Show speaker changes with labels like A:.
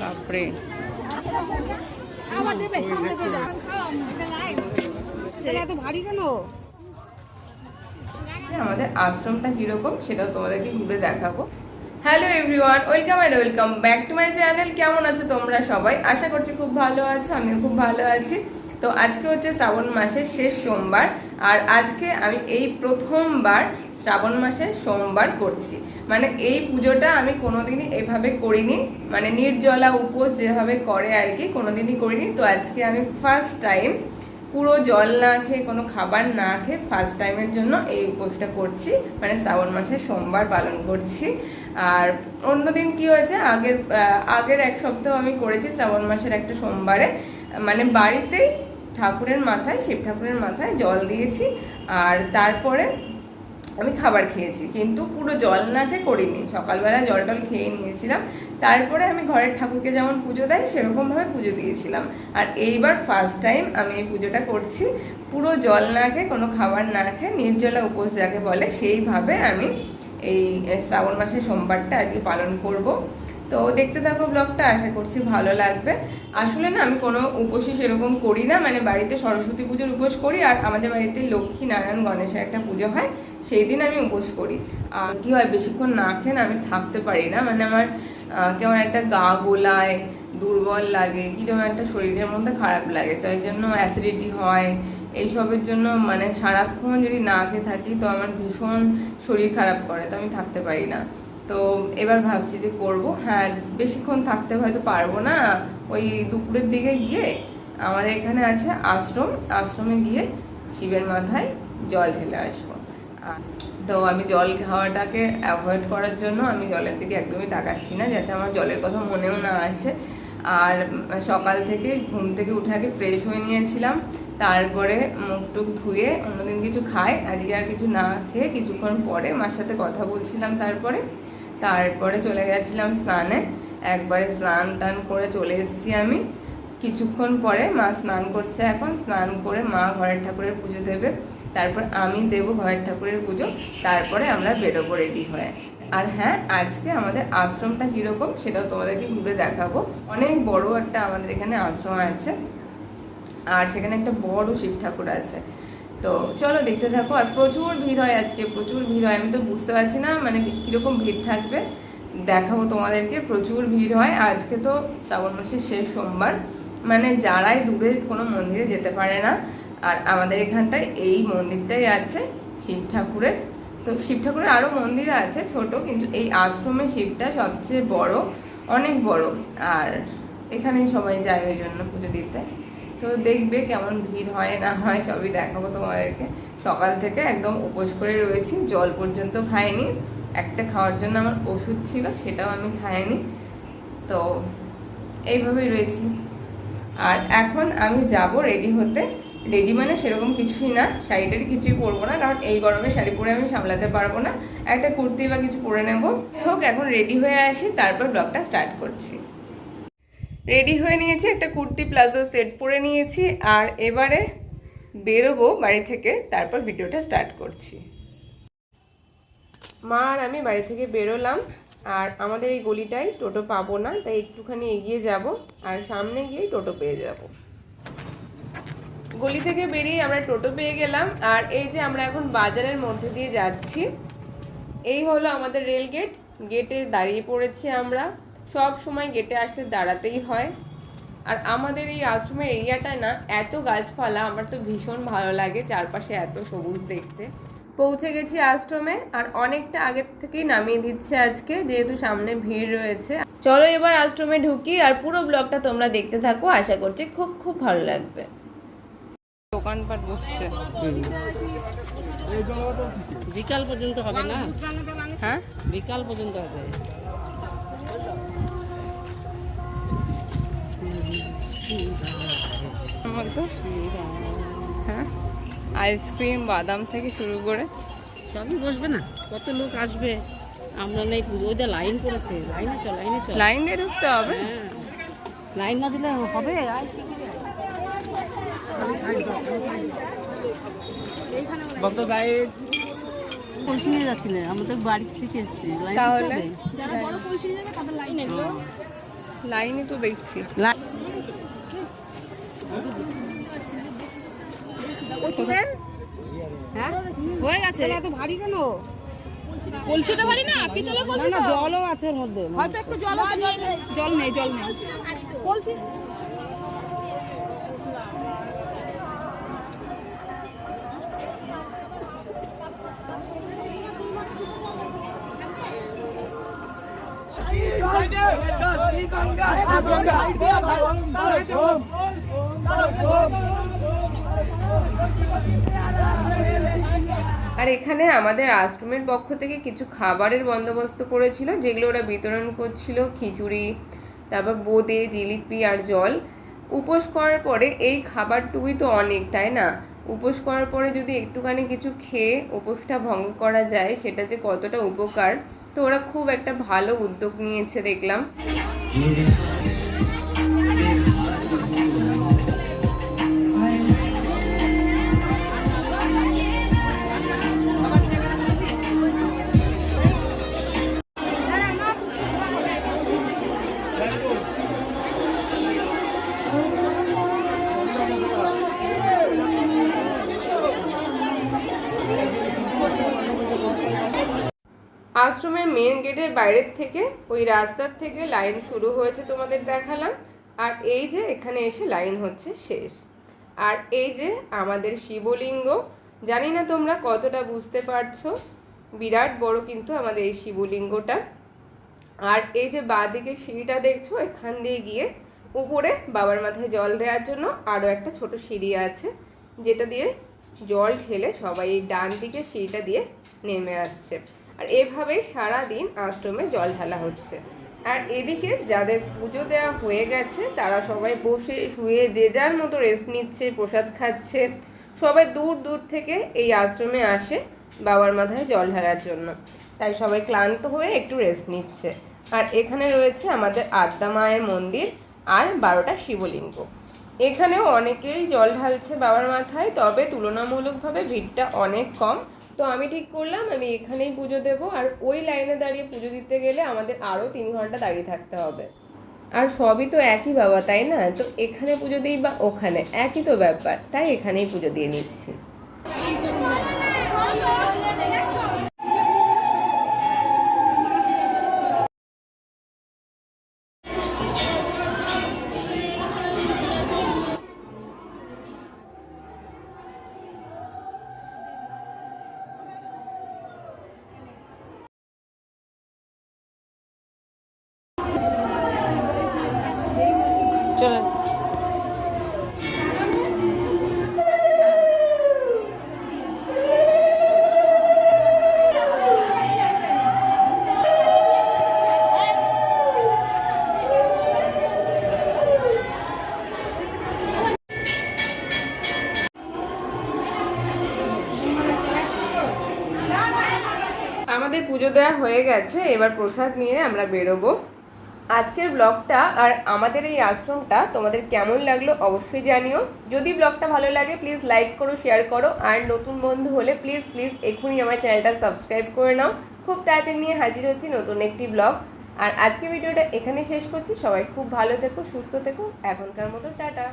A: বাপরে।
B: এত ভারী কেন?
A: আমাদের আশ্রমটা কীরকম সেটাও তোমাদেরকে ঘুরে দেখাবো। Hello everyone, welcome and welcome back to my channel. কেমন আছো তোমরা সবাই? আশা করছি খুব ভালো আছো, আমিও খুব ভালো আছি। তো আজকে হচ্ছে শ্রাবণ মাসের শেষ সোমবার, আর আজকে আমি এই প্রথমবার শ্রাবণ মাসের সোমবার করছি। মানে এই পুজোটা আমি কোনোদিনই এভাবে করিনি মানে নির্জলা উপোস যেভাবে করে আর কি, কোনোদিনই করিনি। তো আজকে আমি ফার্স্ট টাইম পুরো জল না খেয়ে, কোনো খাবার না খেয়ে ফার্স্ট টাইমের জন্য এই উপোসটা করছি। মানে শ্রাবণ মাসে সোমবার পালন করছি। আর অন্যদিন কি হয়েছে? আগের আগের এক সপ্তাহ আমি করেছি শ্রাবণ মাসের একটা সোমবারে। মানে বাড়িতেই ঠাকুরের মাথায়, শিব ঠাকুরের মাথায় জল দিয়েছি। আর তারপরে আমি খাবার খেয়েছি, কিন্তু পুরো জল না খেয়ে করিনি। সকালবেলা জল টল খেয়ে নিয়েছিলাম। তারপরে আমি ঘরের ঠাকুরকে যেমন পুজো দেয়, সেরকমভাবে পুজো দিয়েছিলাম। আর এইবার ফার্স্ট টাইম আমি এই পুজোটা করছি। পুরো জল না খেয়ে, কোনো খাবার না খেয়ে, নির্জলা উপোস যাকে বলে, সেইভাবে আমি এই শ্রাবণ মাসের সোমবারটা আজকে পালন করব। তো দেখতে থাকো ব্লগটা, আশা করছি ভালো লাগবে। আসলে না, আমি কোনো উপোসই সেরকম করি না। মানে বাড়িতে সরস্বতী পুজোর উপোস করি, আর আমাদের বাড়িতে লক্ষ্মী নারায়ণ গণেশের একটা পুজো হয়। সেই দিন আমি উপোস করি। আর কি হয়, বেশিক্ষণ না খেয়ে না আমি থাকতে পারি না। মানে আমার কেমন একটা গা গোলায়, দুর্বল লাগে কীরকম একটা শরীরের মধ্যে খারাপ লাগে। তো এই জন্য অ্যাসিডিটি হয়। এইসবের জন্য মানে সারাক্ষণ যদি না খেয়ে থাকি, তো আমার ভীষণ শরীর খারাপ করে। তো আমি থাকতে পারি না। তো এবার ভাবছি যে করব। হ্যাঁ বেশিক্ষণ থাকতে হয়তো পারব না। ওই দুপুরের দিকে গিয়ে আমাদের এখানে আছে আশ্রম। আশ্রমে গিয়ে শিবের মাথায় জল ঢেলে আসব। তো আমি জল খাওয়াটাকে অ্যাভয়েড করার জন্য আমি জলের দিকে একদমই তাকাচ্ছি না, যাতে আমার জলের কথা মনেও না আসে। আর সকাল থেকে ঘুম থেকে উঠে আগে ফ্রেশ হয়ে নিয়েছিলাম, তারপরে মুখ টুক ধুয়ে অন্যদিন কিছু খাই, আজকে আর কিছু না খেয়ে কিছুক্ষণ পরে মার সাথে কথা বলছিলাম তারপরে। তারপরে চলে গেছিলাম স্নানে, একবারে স্নান টান করে চলে এসেছি আমি। কিছুক্ষণ পরে মা স্নান করছে এখন, স্নান করে মা ঘরের ঠাকুরের পুজো দেবে। তারপর আমি দেব ঘরের ঠাকুরের পুজো, তারপরে আমরা বেরোবো রেডি হয়ে। আর হ্যাঁ আজকে আমাদের আশ্রমটা কীরকম সেটাও তোমাদেরকে ঘুরে দেখাবো। অনেক বড় একটা আমাদের এখানে আশ্রম আছে, আর সেখানে একটা বড় শিব ঠাকুর আছে। তো চলো দেখতে থাকো, আর প্রচুর ভিড় হয় আজকে, প্রচুর ভিড় হয়। আমি তো বুঝতে পারছি না মানে কীরকম ভিড় থাকবে। দেখাবো তোমাদেরকে, প্রচুর ভিড় হয়। আজকে তো শ্রাবণ মাসের শেষ সোমবার। মানে যারাই দূরে কোনো মন্দিরে যেতে পারে না, আর আমাদের এখানটায় এই মন্দিরটাই আছে, শিব ঠাকুরের। তো শিব ঠাকুরের আরও মন্দির আছে ছোট, কিন্তু এই আশ্রমে শিবটা সবচেয়ে বড়, অনেক বড়। আর এখানেই সবাই যায় ওই জন্য পুজো দিতে। তো দেখবে কেমন ভিড় হয় না হয়, সবই দেখাবো তোমাদেরকে। সকাল থেকে একদম উপোস করে রয়েছি, জল পর্যন্ত খাইনি। একটা খাওয়ার জন্য আমার ওষুধ ছিল, সেটাও আমি খাইনি। তো এইভাবেই রয়েছি। আর এখন আমি যাব রেডি হতে। রেডি মানে সেরকম কিছুই না শাড়িটারি কিছুই পরবো না, কারণ এই গরমে শাড়ি পরে আমি সামলাতে পারব না। একটা কুর্তি বা কিছু পরে নেব। হোক, এখন রেডি হয়ে আসি, তারপর ব্লগটা স্টার্ট করছি। রেডি হয়ে নিয়েছি, একটা কুর্তি প্লাজো সেট পরে নিয়েছি, আর এবারে বেরোবো বাড়ি থেকে, তারপর ভিডিওটা স্টার্ট করছি। মা আর আমি বাড়ি থেকে বেরোলাম। আর আমাদের এই গলিটাই টোটো পাবো না, তাই একটুখানি এগিয়ে যাব আর সামনে গিয়ে টোটো পেয়ে যাব। গলি থেকে বেরিয়ে আমরা টোটো পেয়ে গেলাম আর এই যে আমরা এখন বাজারের মধ্যে দিয়ে যাচ্ছি, এই হলো আমাদের রেল গেট। গেটে দাঁড়িয়ে পড়েছি আমরা। সব সময় গেটে আসলে দাঁড়াতেই হয়। আর আমাদের এই আশ্রমের এরিয়াটায় না, এত গাছপালা, আমার তো ভীষণ ভালো লাগে চারপাশে এত সবুজ দেখতে। পৌঁছে গেছি আশ্রমে আর অনেকটা আগের থেকেই নামিয়ে দিচ্ছে আজকে যেহেতু সামনে ভিড় রয়েছে। চলো এবার আশ্রমে ঢুকি আর পুরো ব্লগটা তোমরা দেখতে থাকো আশা করছি খুব খুব ভালো লাগবে। দোকানপাট বসছে।
B: বিকাল পর্যন্ত হবে না?
A: হ্যাঁ?
B: বিকাল পর্যন্ত হবে।
A: মতো হ্যাঁ আইসক্রিম বাদাম থেকে শুরু করে।
B: সবই বসবে না? কত লোক আসবে? আমরা নেই পুজো ওইটা লাইন করেছে লাইনে চল লাইনে চল।
A: লাইন দিয়ে ঢুকতে হবে?
B: হ্যাঁ। লাইন না দিলে হবে? আর কি করে?
C: ভক্ত গাইড
B: কলসি নিয়ে যাচ্ছিলেন আমাদের বাড়ি থেকে এসেছি।
A: তাহলে?
B: হবে? যারা বড় কলসি যাবে তাদের লাইন
A: তো দেখছি
B: লাইন হ্যাঁ গেছে এত ভারী কেন?
D: কলসিটা ভারী না? পিতলের কলসি
B: না
D: তো?
B: জলও আছে এর মধ্যে।
D: হয়তো একটু জল আছে জল নেই জল নেই। কলসি?
A: আর এখানে আমাদের আশ্রমের পক্ষ থেকে কিছু খাবারের বন্দোবস্ত করেছিল, যেগুলো ওরা বিতরণ করছিল, খিচুড়ি, তারপর বোঁদে, জিলিপি আর জল। উপোস করার পরে এই খাবারটুকুই তো অনেক, তাই না? উপোস করার পরে যদি একটুখানি কিছু খেয়ে উপোসটা ভঙ্গ করা যায়, সেটা যে কতটা উপকার, তো ওরা খুব একটা ভালো উদ্যোগ নিয়েছে, দেখলাম। আশ্রমের মেন গেটের বাইরের থেকে ওই রাস্তার থেকে লাইন শুরু হয়েছে তোমাদের দেখালাম। আর এই যে এখানে এসে লাইন হচ্ছে শেষ। আর এই যে আমাদের শিবলিঙ্গ, জানি না তোমরা কতটা বুঝতে পারছ, বিরাট বড় কিন্তু আমাদের এই শিবলিঙ্গটা। আর এই যে বাঁদিকে সিঁড়িটা দেখছ, এখান দিয়ে গিয়ে উপরে বাবার মাথায় জল দেওয়ার জন্য আরও একটা ছোট সিঁড়ি আছে, যেটা দিয়ে জল ঢেলে সবাই এই ডান দিকে সিঁড়িটা দিয়ে নেমে আসছে। আর এভাবেই সারা দিন আশ্রমে জল ঢালা হচ্ছে। আর এদিকে যাদের পুজো দেওয়া হয়ে গেছে, তারা সবাই বসে শুয়ে যে যার মতো রেস্ট নিচ্ছে, প্রসাদ খাচ্ছে। সবাই দূর দূর থেকে এই আশ্রমে আসে বাবার মাথায় জল ঢালার জন্য। তাই সবাই ক্লান্ত হয়ে একটু রেস্ট নিচ্ছে। আর এখানে রয়েছে আমাদের আদ্যা মায়ের মন্দির আর বারোটা শিবলিঙ্গ। এখানেও অনেকেই জল ঢালছে বাবার মাথায়, তবে তুলনামূলকভাবে ভিড়টা অনেক কম। তো আমি ঠিক করলাম, আমি এখানেই পুজো দেবো। আর ওই লাইনে দাঁড়িয়ে পুজো দিতে গেলে আমাদের আরও তিন ঘণ্টা দাঁড়িয়ে থাকতে হবে। আর সবই তো একই বাবা, তাই না? তো এখানে পুজো দিই বা ওখানে? একই তো ব্যাপার। তাই এখানেই পুজো দিয়ে নিচ্ছি। আমাদের পুজো দেওয়া হয়ে গেছে এবার প্রসাদ নিয়ে আমরা বেরোবো। আজকের ব্লগটা আর আমাদের এই আশ্রমটা তোমাদের কেমন লাগল অবশ্যই জানিও। যদি ব্লগটা ভালো লাগে প্লিজ লাইক করো শেয়ার করো, আর নতুন বন্ধু হলে প্লিজ প্লিজ এখনই আমার চ্যানেলটা সাবস্ক্রাইব করে নাও। খুব তাড়াতাড়ি নিয়ে হাজির হচ্ছি নতুন একটি ব্লগ আর আজকে ভিডিওটা এখানে শেষ করছি। সবাই খুব ভালো থেকো, সুস্থ থেকো। এখনকার মতো টাটা।